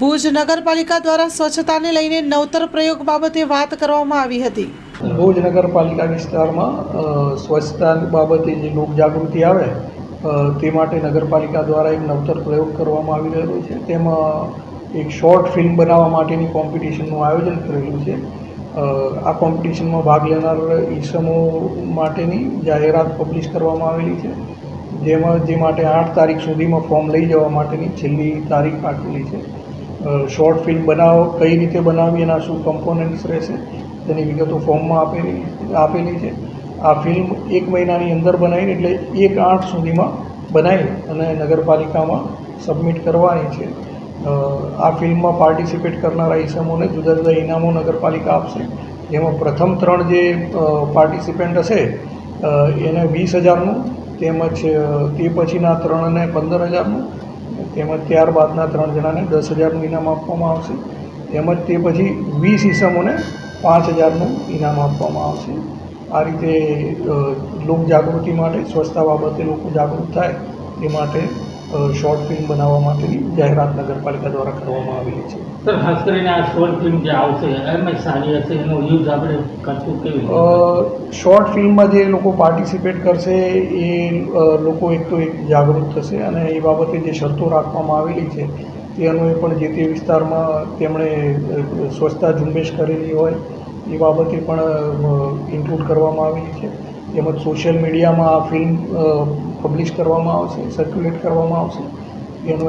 ભુજ નગરપાલિકા દ્વારા સ્વચ્છતાને લઈને નવતર પ્રયોગ બાબતે વાત કરવામાં આવી હતી. ભુજ નગરપાલિકા વિસ્તારમાં સ્વચ્છતા બાબતે જે લોકજાગૃતિ આવે તે માટે નગરપાલિકા દ્વારા એક નવતર પ્રયોગ કરવામાં આવી રહ્યો છે. તેમાં એક શોર્ટ ફિલ્મ બનાવવા માટેની કોમ્પિટિશનનું આયોજન કરેલું છે. આ કોમ્પિટિશનમાં ભાગ લેનાર ઈસમો માટેની જાહેરાત પબ્લિશ કરવામાં આવેલી છે. જેમાં, જે માટે આઠ તારીખ સુધીમાં ફોર્મ લઈ જવા માટેની છેલ્લી તારીખ રાખેલી છે. શોર્ટ ફિલ્મ બનાવો, કઈ રીતે બનાવવી એના શું કમ્પોનન્ટ્સ રહેશે, તેની વિગતો ફોર્મમાં આપેલી આપેલી છે. આ ફિલ્મ એક મહિનાની અંદર બનાવીને એટલે એક આઠ સુધીમાં બનાવી અને નગરપાલિકામાં સબમિટ કરવાની છે. આ ફિલ્મમાં પાર્ટિસિપેટ કરનારા ઈસમોને જુદા જુદા ઇનામો નગરપાલિકા આપશે. જેમાં પ્રથમ ત્રણ જે પાર્ટિસિપન્ટ હશે એને વીસ હજારનું, તેમજ તે પછીના ત્રણને પંદર હજારનું તેમજ ત્યારબાદના ત્રણ જણાને દસ હજારનું ઇનામ આપવામાં આવશે. તેમજ તે પછી વીસ ઈસમોને પાંચ હજારનું ઇનામ આપવામાં આવશે. આ રીતે લોક જાગૃતિ માટે, સ્વચ્છતા બાબતે લોકો જાગૃત થાય એ માટે શોર્ટ ફિલ્મ બનાવવા માટેની જાહેરાત નગરપાલિકા દ્વારા કરવામાં આવેલી છે. સર ખાસ કરીને આ શોર્ટ ફિલ્મ જે આવશે એમાં સારી હશે એનો યુઝ આપણે કરશું કેવી શોર્ટ ફિલ્મમાં જે લોકો પાર્ટિસિપેટ કરશે એ લોકો એક તો એક જાગૃત થશે અને એ બાબતે જે શરતો રાખવામાં આવેલી છે તે અન્વયે પણ જે તે વિસ્તારમાં તેમણે સ્વચ્છતા ઝુંબેશ કરેલી હોય એ બાબતે પણ ઇન્ક્લુડ કરવામાં આવેલી છે. તેમજ સોશિયલ મીડિયામાં આ ફિલ્મ પબ્લિશ કરવામાં આવશે સર્ક્યુલેટ કરવામાં આવશે.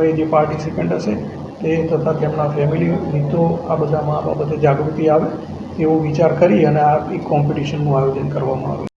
એ જે પાર્ટિસિપન્ટ હશે, તે તથા તેમના ફેમિલી મિત્રો, આ બધામાં આ બાબતે જાગૃતિ આવે એવો વિચાર કરી અને આ એક કોમ્પિટિશનનું આયોજન કરવામાં આવ્યું